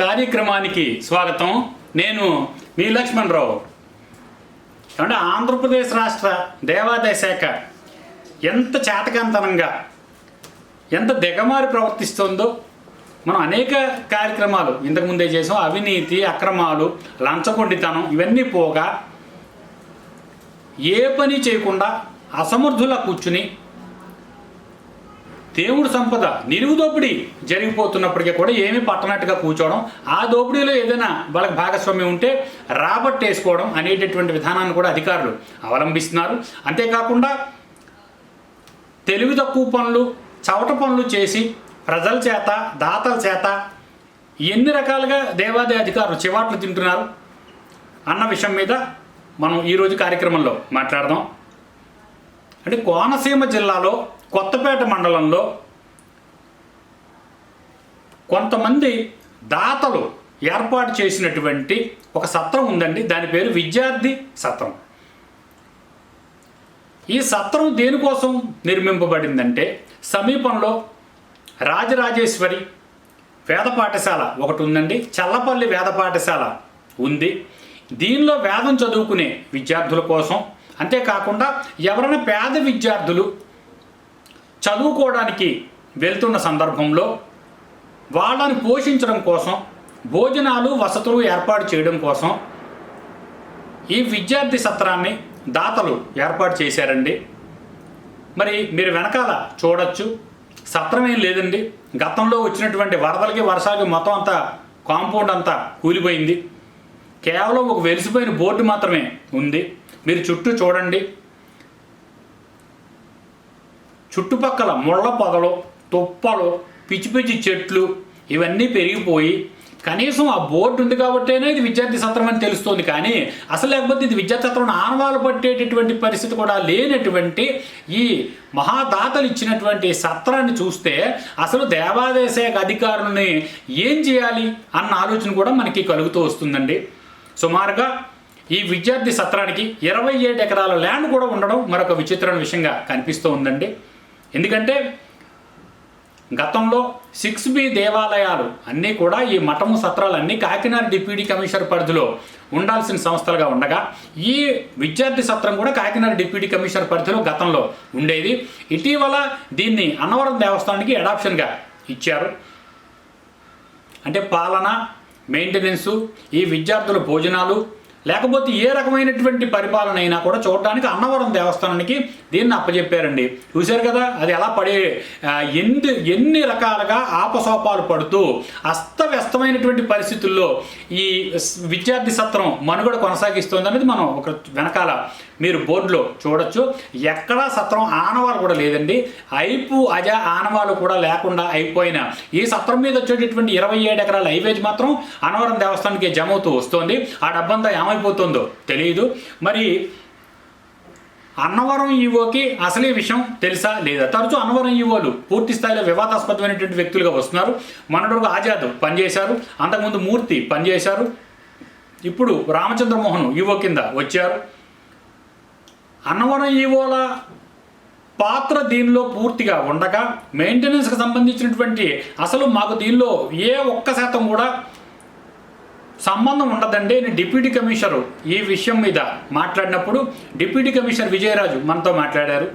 కార్యక్రమానికి స్వాగతం. నేను మీ లక్ష్మణరావు. ఏమంటే ఆంధ్రప్రదేశ్ రాష్ట్ర దేవాదాయ శాఖ ఎంత చేతకంతనంగా ఎంత దిగమారి ప్రవర్తిస్తుందో మనం అనేక కార్యక్రమాలు ఇంతకుముందే చేసాం. అవినీతి అక్రమాలు లంచగొండితనం ఇవన్నీ పోగా ఏ పని చేయకుండా అసమర్థుల కూర్చుని దేవుడు సంపద నిలువు దోపిడీ జరిగిపోతున్నప్పటికీ కూడా ఏమీ పట్టనట్టుగా కూర్చోవడం ఆ దోపిడీలో ఏదైనా వాళ్ళకి భాగస్వామ్యం ఉంటే రాబట్టేసుకోవడం అనేటటువంటి విధానాన్ని కూడా అధికారులు అవలంబిస్తున్నారు. అంతేకాకుండా తెలివి తక్కువ పనులు చవట పనులు చేసి ప్రజల చేత దాతల చేత ఎన్ని రకాలుగా దేవాదాయ అధికారులు చివాట్లు తింటున్నారు అన్న విషయం మీద మనం ఈరోజు కార్యక్రమంలో మాట్లాడదాం. అంటే కోనసీమ జిల్లాలో కొత్తపేట మండలంలో కొంతమంది దాతలు ఏర్పాటు చేసినటువంటి ఒక సత్రం ఉందండి. దాని పేరు విద్యార్థి సత్రం. ఈ సత్రం దేనికోసం నిర్మింపబడిందంటే సమీపంలో రాజరాజేశ్వరి వేద పాఠశాల ఒకటి ఉందండి. చల్లపల్లి వేద పాఠశాల ఉంది. దీనిలో వేదం చదువుకునే విద్యార్థుల కోసం అంతేకాకుండా ఎవరైనా పేద విద్యార్థులు చదువుకోవడానికి వెళ్తున్న సందర్భంలో వాళ్ళని పోషించడం కోసం భోజనాలు వసతులు ఏర్పాటు చేయడం కోసం ఈ విద్యార్థి సత్రాన్ని దాతలు ఏర్పాటు చేశారండి. మరి మీరు వెనకాల చూడొచ్చు సత్రం ఏం లేదండి. గతంలో వచ్చినటువంటి వరదలకి వర్షాలకి మొత్తం అంతా కాంపౌండ్ అంతా కూలిపోయింది. కేవలం ఒక వెలిసిపోయిన బోర్డు మాత్రమే ఉంది. మీరు చుట్టూ చూడండి. చుట్టుపక్కల ముళ్ళ పొదలు తుప్పలు పిచ్చి పిచ్చి చెట్లు ఇవన్నీ పెరిగిపోయి కనీసం ఆ బోర్డు ఉంది కాబట్టేనే ఇది విద్యార్థి సత్రం అని తెలుస్తుంది. కానీ అసలు లేకపోతే ఇది విద్యార్థి సత్రం ఆనవాలు పట్టేటటువంటి పరిస్థితి కూడా లేనటువంటి ఈ మహాదాతలు ఇచ్చినటువంటి సత్రాన్ని చూస్తే అసలు దేవాదాయ శాఖ అధికారులని ఏం చేయాలి అన్న ఆలోచన కూడా మనకి కలుగుతూ వస్తుందండి. సుమారుగా ఈ విద్యార్థి సత్రానికి ఇరవై ఏడు ఎకరాల ల్యాండ్ కూడా ఉండడం మరొక విచిత్రమైన విషయంగా కనిపిస్తూ ఉందండి ఎందుకంటే గతంలో సిక్స్ బి దేవాలయాలు అన్నీ కూడా ఈ మఠము సత్రాలన్నీ కాకినాడ డిప్యూటీ కమిషనర్ పరిధిలో ఉండాల్సిన సంస్థలుగా ఉండగా ఈ విద్యార్థి సత్రం కూడా కాకినాడ డిప్యూటీ కమిషనర్ పరిధిలో గతంలో ఉండేది. ఇటీవల దీన్ని అన్నవరం దేవస్థానానికి అడాప్షన్గా ఇచ్చారు. అంటే పాలన మెయింటెనెన్సు ఈ విద్యార్థుల భోజనాలు లేకపోతే ఏ రకమైనటువంటి పరిపాలన అయినా కూడా చూడడానికి అన్నవరం దేవస్థానానికి దీన్ని అప్పచెప్పారండి చూశారు కదా అది ఎలా పడే ఎన్ని ఎన్ని రకాలుగా ఆపసోపాలు పడుతూ అస్తవ్యస్తమైనటువంటి పరిస్థితుల్లో ఈ విద్యార్థి సత్రం మనుగడ కొనసాగిస్తుంది అనేది మనం ఒక వెనకాల మీరు బోర్డులో చూడొచ్చు. ఎక్కడా సత్రం ఆనవాలు కూడా లేదండి. ఐపు అజ ఆనవాలు కూడా లేకుండా అయిపోయిన ఈ సత్రం మీద వచ్చేటటువంటి ఇరవై ఏడు ఎకరాల హైవేజ్ మాత్రం అనవరం దేవస్థానానికి జమ అవుతూ వస్తుంది. ఆ డబ్బంతా ఏమైపోతుందో తెలియదు. మరి అన్నవరం ఈవోకి అసలే విషయం తెలుసా లేదా? తరచూ అన్నవరం ఈవోలు పూర్తి స్థాయిలో వివాదాస్పదమైనటువంటి వ్యక్తులుగా వస్తున్నారు. మనడు ఆజాద్ పనిచేశారు. అంతకుముందు మూర్తి పనిచేశారు. ఇప్పుడు రామచంద్రమోహన్ ఈవో కింద వచ్చారు. అన్నవరం ఈవోల పాత్ర దీనిలో పూర్తిగా ఉండగా మెయింటెనెన్స్కి సంబంధించినటువంటి అసలు మాకు దీనిలో ఏ ఒక్క శాతం కూడా సంబంధం ఉండదండి. నేను డిప్యూటీ కమిషనర్ ఈ విషయం మీద మాట్లాడినప్పుడు డిప్యూటీ కమిషనర్ విజయరాజు మనతో మాట్లాడారు.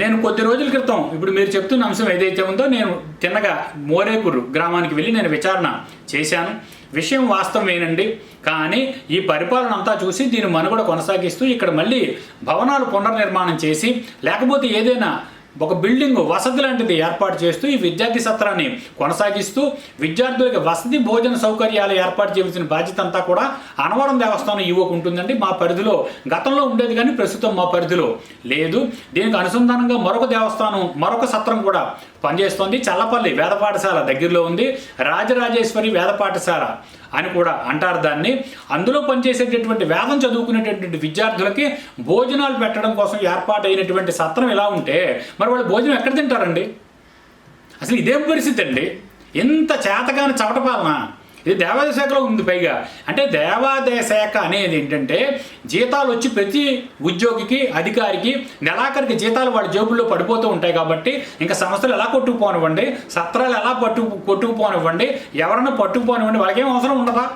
నేను కొద్ది రోజుల క్రితం ఇప్పుడు మీరు చెప్తున్న అంశం ఏదైతే ఉందో నేను తిన్నగా మోరేకూరు గ్రామానికి వెళ్ళి నేను విచారణ చేశాను. విషయం వాస్తవమేనండి. కానీ ఈ పరిపాలన అంతా చూసి దీని మనుగడ కొనసాగిస్తూ ఇక్కడ మళ్ళీ భవనాలు పునర్నిర్మాణం చేసి లేకపోతే ఏదైనా ఒక బిల్డింగ్ వసతి లాంటిది ఏర్పాటు చేస్తూ ఈ విద్యార్థి సత్రాన్ని కొనసాగిస్తూ విద్యార్థులకు వసతి భోజన సౌకర్యాలు ఏర్పాటు చేయాల్సిన బాధ్యత అంతా కూడా అనవరం దేవస్థానం ఈవోకు ఉంటుందండి. మా పరిధిలో గతంలో ఉండేది కానీ ప్రస్తుతం మా పరిధిలో లేదు. దీనికి అనుసంధానంగా మరొక దేవస్థానం మరొక సత్రం కూడా పనిచేస్తోంది. చల్లపల్లి వేద పాఠశాల దగ్గరలో ఉంది. రాజరాజేశ్వరి వేద పాఠశాల. అని కూడా అంటారు దాన్ని. అందులో పనిచేసేటటువంటి వేదం చదువుకునేటటువంటి విద్యార్థులకి భోజనాలు పెట్టడం కోసం ఏర్పాటైనటువంటి సత్రం ఎలా ఉంటే మరి వాళ్ళు భోజనం ఎక్కడ తింటారండి? అసలు ఇదేం పరిస్థితి అండి? ఎంత చేతగాని చవటపాలన ఇది దేవాదాయ శాఖలో ఉంది పైగా. అంటే దేవాదాయ శాఖ అనేది ఏంటంటే జీతాలు వచ్చి ప్రతి ఉద్యోగికి అధికారికి నెలాఖరికి జీతాలు వాళ్ళ జేబుల్లో పడిపోతూ ఉంటాయి కాబట్టి ఇంకా సంస్థలు ఎలా కొట్టుకుపోనివ్వండి సత్రాలు ఎలా పట్టు కొట్టుకుపోనివ్వండి ఎవరన్నా పట్టుకుపోనివ్వండి వాళ్ళకేం అవసరం ఉండదా?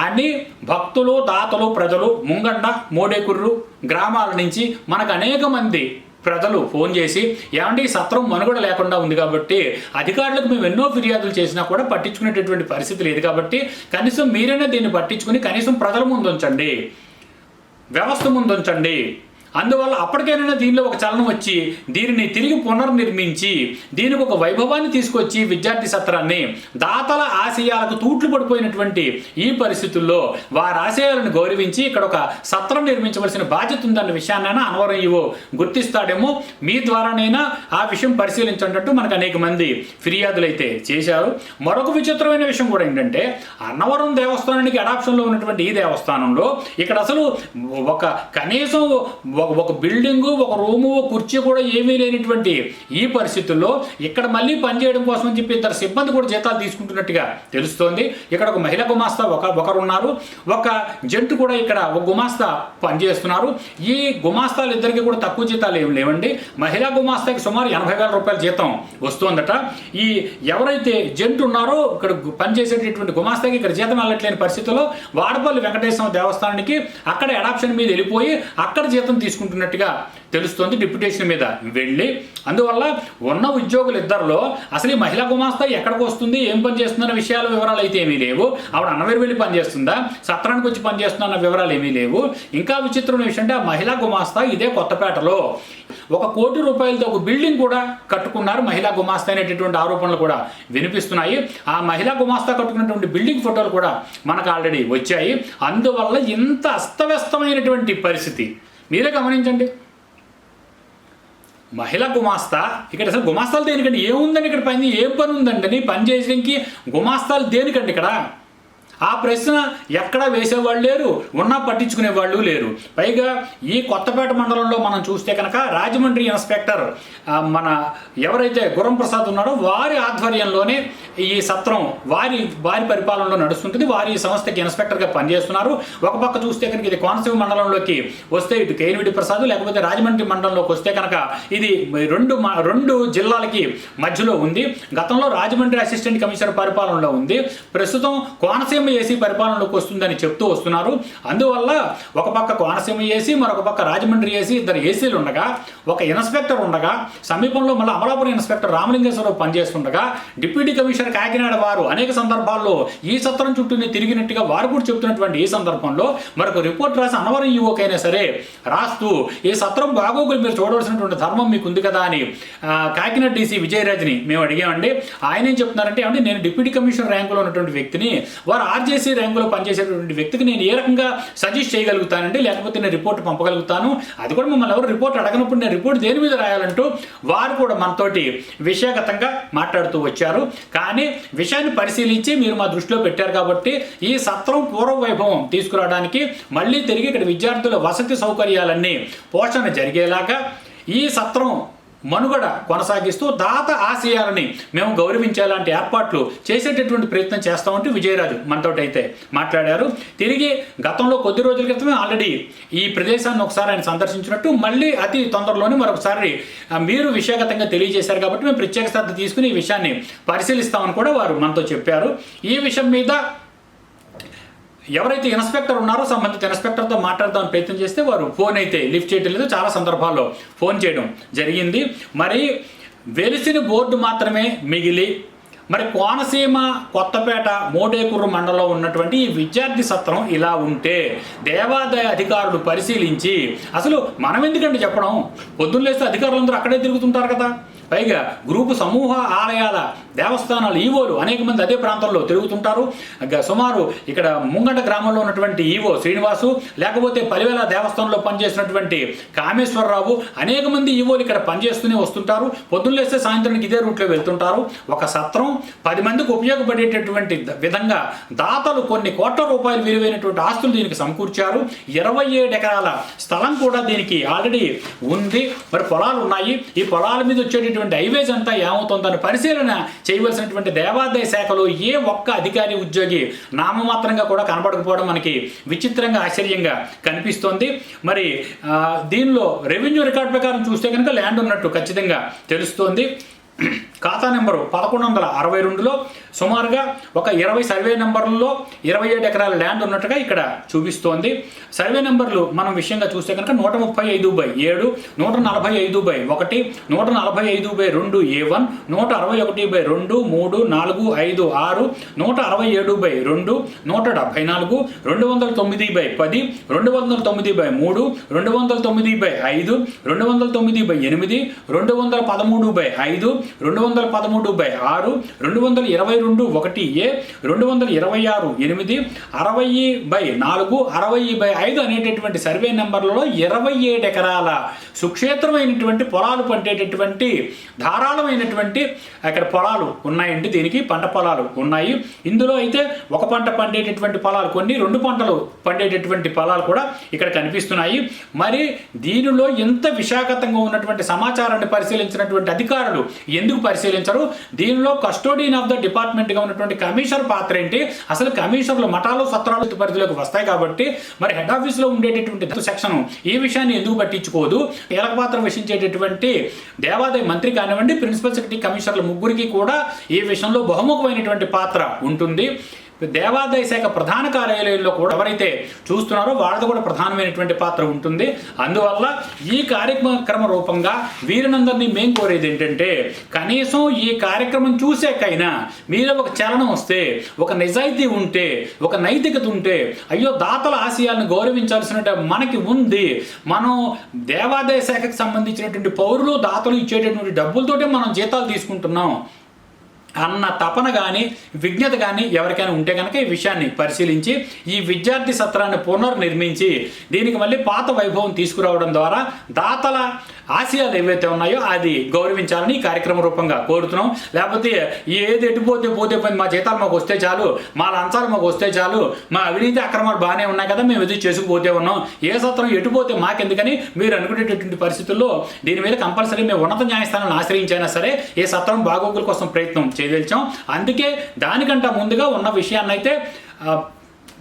అని భక్తులు దాతలు ప్రజలు ముంగండ మోడేకుర్రు గ్రామాల నుంచి మనకు అనేక మంది ప్రజలు ఫోన్ చేసి ఏమంటే ఈ సత్రం మనుగడ లేకుండా ఉంది కాబట్టి అధికారులకు మేము ఎన్నో ఫిర్యాదులు చేసినా కూడా పట్టించుకునేటటువంటి పరిస్థితి లేదు కాబట్టి కనీసం మీరైనా దీన్ని పట్టించుకుని కనీసం ప్రజల ముందు ఉంచండి. వ్యవస్థ ముందు ఉంచండి. అందువల్ల అప్పటికైనా దీనిలో ఒక చలనం వచ్చి దీనిని తిరిగి పునర్నిర్మించి దీనికి ఒక వైభవాన్ని తీసుకొచ్చి విద్యార్థి సత్రాన్ని దాతల ఆశయాలకు తూట్లు పడిపోయినటువంటి ఈ పరిస్థితుల్లో వారి ఆశయాలను గౌరవించి ఇక్కడ ఒక సత్రం నిర్మించవలసిన బాధ్యత ఉందన్న విషయాన్నైనా అనవరం ఇవో గుర్తిస్తాడేమో. మీ ద్వారానైనా ఆ విషయం పరిశీలించినట్టు మనకు అనేక మంది ఫిర్యాదులు అయితే చేశారు. మరొక విచిత్రమైన విషయం కూడా ఏంటంటే అన్నవరం దేవస్థానానికి అడాప్షన్లో ఉన్నటువంటి ఈ దేవస్థానంలో ఇక్కడ అసలు ఒక కనీసం ఒక ఒక బిల్డింగు ఒక రూము ఒక కుర్చీ కూడా ఏమీ లేనటువంటి ఈ పరిస్థితుల్లో ఇక్కడ మళ్ళీ పనిచేయడం కోసం అని చెప్పి ఇద్దరు సిబ్బంది కూడా జీతాలు తీసుకుంటున్నట్టుగా తెలుస్తోంది. ఇక్కడ ఒక మహిళ గుమాస్తా ఒక ఒకరు ఉన్నారు ఒక జంటు కూడా ఇక్కడ ఒక గుమాస్తా పనిచేస్తున్నారు. ఈ గుమాస్తాలు ఇద్దరికి కూడా తక్కువ జీతాలు ఏం లేవండి. మహిళా గుమాస్తాకి సుమారు ఎనభై వేల రూపాయల జీతం వస్తుందట. ఈ ఎవరైతే జంటు ఉన్నారో ఇక్కడ పనిచేసేటటువంటి గుమాస్తాకి ఇక్కడ జీతం వెళ్ళట్లేని పరిస్థితుల్లో వాడపల్లి వెంకటేశ్వర దేవస్థానానికి అక్కడ అడాప్షన్ మీద వెళ్ళిపోయి అక్కడ జీతం తీసుకుంటున్నట్టుగా తెలుస్తోంది డిప్యుటేషన్ మీద వెళ్ళి. అందువల్ల ఉన్న ఉద్యోగులు ఇద్దరిలో అసలు ఈ మహిళా గుమాస్తా ఎక్కడికి వస్తుంది ఏం పని చేస్తుందన్న విషయాల వివరాలు అయితే ఏమీ లేవు. ఆవిడ అన్నవేరు వెళ్ళి పనిచేస్తుందా సత్రానికి వచ్చి పనిచేస్తుందన్న వివరాలు ఏమీ లేవు. ఇంకా విచిత్రమైన విషయం అంటే ఆ మహిళా గుమాస్తా ఇదే కొత్తపేటలో. ఒక కోటి రూపాయలతో ఒక బిల్డింగ్ కూడా కట్టుకున్నారు మహిళా గుమాస్తా అనేటటువంటి ఆరోపణలు కూడా వినిపిస్తున్నాయి. ఆ మహిళా గుమాస్తా కట్టుకున్నటువంటి బిల్డింగ్ ఫోటోలు కూడా మనకు ఆల్రెడీ వచ్చాయి. అందువల్ల ఇంత అస్తవ్యస్తమైనటువంటి పరిస్థితి. మీరే గమనించండి. మహిళ గుమాస్తా ఇక్కడ అసలు గుమాస్తాలు దేనికండి? ఏముందండి ఇక్కడ పని? ఏ పని ఉందండి పని చేయడానికి గుమాస్తాలు దేనికండి ఇక్కడ? ఆ ప్రశ్న ఎక్కడా వేసేవాళ్ళు లేరు ఉన్నా పట్టించుకునే వాళ్ళు లేరు. పైగా ఈ కొత్తపేట మండలంలో మనం చూస్తే కనుక రాజమండ్రి ఇన్స్పెక్టర్ మన ఎవరైతే గురం ప్రసాద్ ఉన్నారో వారి ఆధ్వర్యంలోనే ఈ సత్రం వారి వారి పరిపాలనలో నడుస్తుంటుంది. వారి ఈ సంస్థకి ఇన్స్పెక్టర్గా పనిచేస్తున్నారు. ఒక పక్క చూస్తే కనుక ఇది కోనసీమ మండలంలోకి వస్తే ఇటు కేనివిడి ప్రసాద్ లేకపోతే రాజమండ్రి మండలంలోకి వస్తే కనుక ఇది రెండు మ- రెండు జిల్లాలకి మధ్యలో ఉంది. గతంలో రాజమండ్రి అసిస్టెంట్ కమిషనర్ పరిపాలనలో ఉంది. ప్రస్తుతం కోనసీమ ఏసీ పరిపాలనలోకి వస్తుందని చెప్తూ వస్తున్నారు. అందువల్ల ఒక పక్క కోనసీమ ఏసీ మరొక పక్క రాజమండ్రి ఏసీ ఇద్దరు ఏసీలు ఉండగా ఒక ఇన్స్పెక్టర్ ఉండగా సమీపంలో మళ్ళీ అమలాపురం ఇన్స్పెక్టర్ రామలింగేశ్వరరావు పనిచేస్తుండగా డిప్యూటీ కమిషనర్ కాకినాడ వారు అనేక సందర్భాల్లో ఈ సత్రం చుట్టూనే తిరిగినట్టుగా వారు కూడా చెప్తున్నటువంటి ఈ సందర్భంలో మరొక రిపోర్ట్ రాసి అనవరం ఈవోకైనా సరే రాస్తూ ఈ సత్రం బాగోగులు మీరు చూడవలసినటువంటి ధర్మం మీకు ఉంది కదా అని కాకినాడ డీసీ విజయరాజ్ని మేము అడిగామండి. ఆయన ఏం చెప్తున్నారంటే అంటే నేను డిప్యూటీ కమిషనర్ ర్యాంకులో ఉన్నటువంటి వ్యక్తిని వారు ఆర్జేసీ ర్యాంకులో పనిచేసేటువంటి వ్యక్తికి నేను ఏ రకంగా సజెస్ట్ చేయగలుగుతానండి? లేకపోతే నేను రిపోర్ట్ పంపగలుగుతాను? అది కూడా మమ్మల్ని ఎవరు రిపోర్ట్ అడగనప్పుడు నేను రిపోర్ట్ దేని మీద రాయాలంటూ వారు కూడా మనతోటి విషయగతంగా మాట్లాడుతూ వచ్చారు. కానీ విషయాన్ని పరిశీలించి మీరు మా దృష్టిలో పెట్టారు కాబట్టి ఈ సత్రం పూర్వ వైభవం తీసుకురావడానికి మళ్ళీ తిరిగి ఇక్కడ విద్యార్థుల వసతి సౌకర్యాలన్నీ పోషణ జరిగేలాగా ఈ సత్రం మనుగడ కొనసాగిస్తూ దాత ఆశయాలని మేము గౌరవించేలాంటి ఏర్పాట్లు చేసేటటువంటి ప్రయత్నం చేస్తామంటూ విజయరాజు మనతోటైతే అయితే మాట్లాడారు. తిరిగి గతంలో కొద్ది రోజుల క్రితమే ఆల్రెడీ ఈ ప్రదేశాన్ని ఒకసారి ఆయన సందర్శించినట్టు మళ్ళీ అతి తొందరలోనే మరొకసారి మీరు విషయగతంగా తెలియజేశారు కాబట్టి మేము ప్రత్యేక శ్రద్ధ తీసుకుని ఈ విషయాన్ని పరిశీలిస్తామని కూడా వారు మనతో చెప్పారు. ఈ విషయం మీద ఎవరైతే ఇన్స్పెక్టర్ ఉన్నారో సంబంధిత ఇన్స్పెక్టర్తో మాట్లాడదాం ప్రయత్నం చేస్తే వారు ఫోన్ అయితే లిఫ్ట్ చేయడం లేదు. చాలా సందర్భాల్లో ఫోన్ చేయడం జరిగింది. మరి వెలిసిన బోర్డు మాత్రమే మిగిలి మరి కోనసీమ కొత్తపేట మోడేకూరు మండలంలో ఉన్నటువంటి ఈ విద్యార్థి సత్రం ఇలా ఉంటే దేవాదాయ అధికారులు పరిశీలించి అసలు మనం ఎందుకంటే చెప్పడం? పొద్దున్న లేస్తే అధికారులందరూ అక్కడే తిరుగుతుంటారు కదా. పైగా గ్రూపు సమూహ ఆలయాల దేవస్థానాలు ఈవోలు అనేక మంది అదే ప్రాంతంలో తిరుగుతుంటారు. గ- సుమారు ఇక్కడ ముంగట గ్రామంలో ఉన్నటువంటి ఈవో శ్రీనివాసు లేకపోతే పలివేల దేవస్థానంలో పనిచేసినటువంటి కామేశ్వరరావు అనేక మంది ఈవోలు ఇక్కడ పనిచేస్తూనే వస్తుంటారు. పొద్దున్నేస్తే సాయంత్రానికి ఇదే రూట్లో వెళ్తుంటారు. ఒక సత్రం పది మందికి ఉపయోగపడేటటువంటి విధంగా దాతలు కొన్ని కోట్ల రూపాయలు విలువైనటువంటి ఆస్తులు దీనికి సమకూర్చారు. ఇరవై ఏడు ఎకరాల స్థలం కూడా దీనికి ఆల్రెడీ ఉంది. మరి పొలాలు ఉన్నాయి. ఈ పొలాల మీద వచ్చేటటువంటి హైవేస్ అంతా ఏమవుతుందని పరిశీలన చేయవలసినటువంటి దేవాదాయ శాఖలో ఏ ఒక్క అధికారి ఉద్యోగి నామమాత్రంగా కూడా కనబడకపోవడం మనకి విచిత్రంగా ఆశ్చర్యంగా కనిపిస్తోంది. మరి దీనిలో రెవెన్యూ రికార్డ్ ప్రకారం చూస్తే కనుక ల్యాండ్ ఉన్నట్టు ఖచ్చితంగా తెలుస్తోంది. ఖాతా నెంబరు పదకొండు వందల అరవై రెండులో సుమారుగా ఒక ఇరవై సర్వే నెంబర్లలో ఇరవై ఏడు ఎకరాల ల్యాండ్ ఉన్నట్టుగా ఇక్కడ చూపిస్తోంది. సర్వే నెంబర్లు మనం విషయంగా చూస్తే కనుక నూట ముప్పై ఐదు బై ఏడు నూట నలభై ఐదు బై ఒకటి నూట నలభై ఐదు బై రెండు ఏ వన్ నూట అరవై ఒకటి బై రెండు మూడు నాలుగు ఐదు ఆరు నూట అరవై ఏడు బై రెండు నూట డెబ్బై నాలుగు రెండు వందల తొమ్మిది బై పది రెండు వందల తొమ్మిది బై మూడు రెండు వందల తొమ్మిది బై ఐదు రెండు వందల తొమ్మిది బై ఎనిమిది రెండు వందల పదమూడు బై ఐదు రెండు వందల వందల పదమూడు బై ఆరు రెండు వందల ఇరవై రెండు ఒకటి ఏ రెండు వందల ఇరవై ఆరు ఎనిమిది అరవై బై నాలుగు అరవై బై ఐదు అనేటటువంటి సర్వే నెంబర్లలో ఇరవై ఏడు ఎకరాల సుక్షేత్రమైనటువంటి పొలాలు పండేటటువంటి ధారాళమైనటువంటి అక్కడ పొలాలు ఉన్నాయండి. దీనికి పంట పొలాలు ఉన్నాయి. ఇందులో అయితే ఒక పంట పండేటటువంటి పొలాలు కొన్ని రెండు పంటలు పండేటటువంటి పొలాలు కూడా ఇక్కడ కనిపిస్తున్నాయి. మరి దీనిలో ఎంత విశాఖతంగా ఉన్నటువంటి సమాచారాన్ని పరిశీలించినటువంటి అధికారులు ఎందుకు పరిశీలించరు. దీనిలో కస్టోడియన్ ఆఫ్ ద డిపార్ట్మెంట్గా ఉన్నటువంటి కమిషనర్ పాత్ర ఏంటి? అసలు కమిషనర్లు మఠాలు సత్రాలు పరిధిలోకి వస్తాయి కాబట్టి మరి హెడ్ ఆఫీస్లో ఉండేటటువంటి సెక్షన్ ఈ విషయాన్ని ఎందుకు పట్టించుకోదు? కీలక పాత్ర వహించేటటువంటి దేవాదాయ మంత్రి కానివ్వండి ప్రిన్సిపల్ సెక్రటరీ కమిషనర్ల ముగ్గురికి కూడా ఈ విషయంలో బహుముఖమైనటువంటి పాత్ర ఉంటుంది. దేవాదాయ శాఖ ప్రధాన కార్యాలయంలో కూడా ఎవరైతే చూస్తున్నారో వాళ్ళది కూడా ప్రధానమైనటువంటి పాత్ర ఉంటుంది. అందువల్ల ఈ కార్యక్రమ రూపంగా వీరినందరినీ మేం కోరేది ఏంటంటే కనీసం ఈ కార్యక్రమం చూసాకైనా మీలో ఒక చలనం వస్తే ఒక నిజాయితీ ఉంటే ఒక నైతికత ఉంటే అయ్యో దాతల ఆశయాలను గౌరవించాల్సిన మనకి ఉంది. మనం దేవాదాయ శాఖకు సంబంధించినటువంటి పౌరులు దాతలు ఇచ్చేటటువంటి డబ్బులతోటే మనం జీతాలు తీసుకుంటున్నాం. అన్న తపన కానీ విజ్ఞత కానీ ఎవరికైనా ఉంటే కనుక ఈ విషయాన్ని పరిశీలించి ఈ విద్యార్థి సత్రాన్ని పునర్నిర్మించి దీనికి మళ్ళీ పాత వైభవం తీసుకురావడం ద్వారా దాతల ఆశయాలు ఏవైతే ఉన్నాయో అది గౌరవించాలని ఈ కార్యక్రమ రూపంగా కోరుతున్నాం. లేకపోతే ఏది ఎటుపోతే పోతే పోయింది మా జీతాలు మాకు వస్తే చాలు మా లంచాలు మాకు వస్తే చాలు మా అవినీతి అక్రమాలు బాగానే ఉన్నాయి కదా మేము ఎదురు చేసుకుపోతే ఉన్నాం. ఏ సత్రం ఎటుపోతే మాకెందుకని మీరు అనుకునేటటువంటి పరిస్థితుల్లో దీని మీద కంపల్సరీ మేము ఉన్నత న్యాయస్థానాన్ని ఆశ్రయించైనా సరే ఏ సత్రం బాగోగుల కోసం ప్రయత్నం చేయదలిచాం. అందుకే దానికంటే ముందుగా ఉన్న విషయాన్నైతే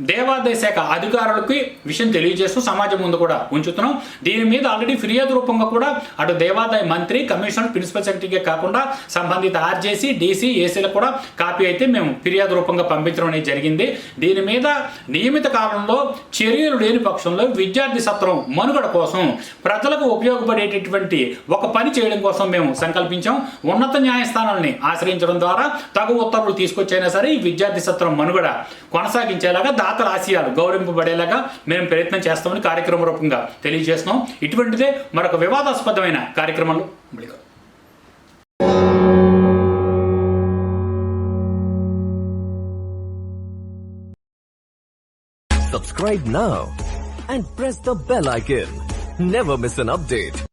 దేవాదాయ శాఖ అధికారులకి విషయం తెలియజేస్తూ సమాజం ముందు కూడా ఉంచుతున్నాం. దీని మీద ఆల్రెడీ ఫిర్యాదు రూపంగా కూడా అటు దేవాదాయ మంత్రి కమిషనర్ ప్రిన్సిపల్ సెక్రటరీకే కాకుండా సంబంధిత ఆర్జేసీ డీసీ ఏసీలకు కూడా కాపీ అయితే మేము ఫిర్యాదు రూపంగా పంపించడం అనేది జరిగింది. దీని మీద నియమిత కాలంలో చర్యలు లేని పక్షంలో విద్యార్థి సత్రం మనుగడ కోసం ప్రజలకు ఉపయోగపడేటటువంటి ఒక పని చేయడం కోసం మేము సంకల్పించాం. ఉన్నత న్యాయస్థానాల్ని ఆశ్రయించడం ద్వారా తగు ఉత్తర్వులు తీసుకొచ్చైనా సరే ఈ విద్యార్థి సత్రం మనుగడ కొనసాగించేలాగా దాతల ఆశయాలు గౌరవింపబడేలాగా మేము ప్రయత్నం చేస్తామని కార్యక్రమ రూపంగా తెలియజేస్తున్నాం ఇటువంటిదే మరొక వివాదాస్పదమైన కార్యక్రమంలో మళ్ళీ Subscribe now and press the bell icon. Never miss an update.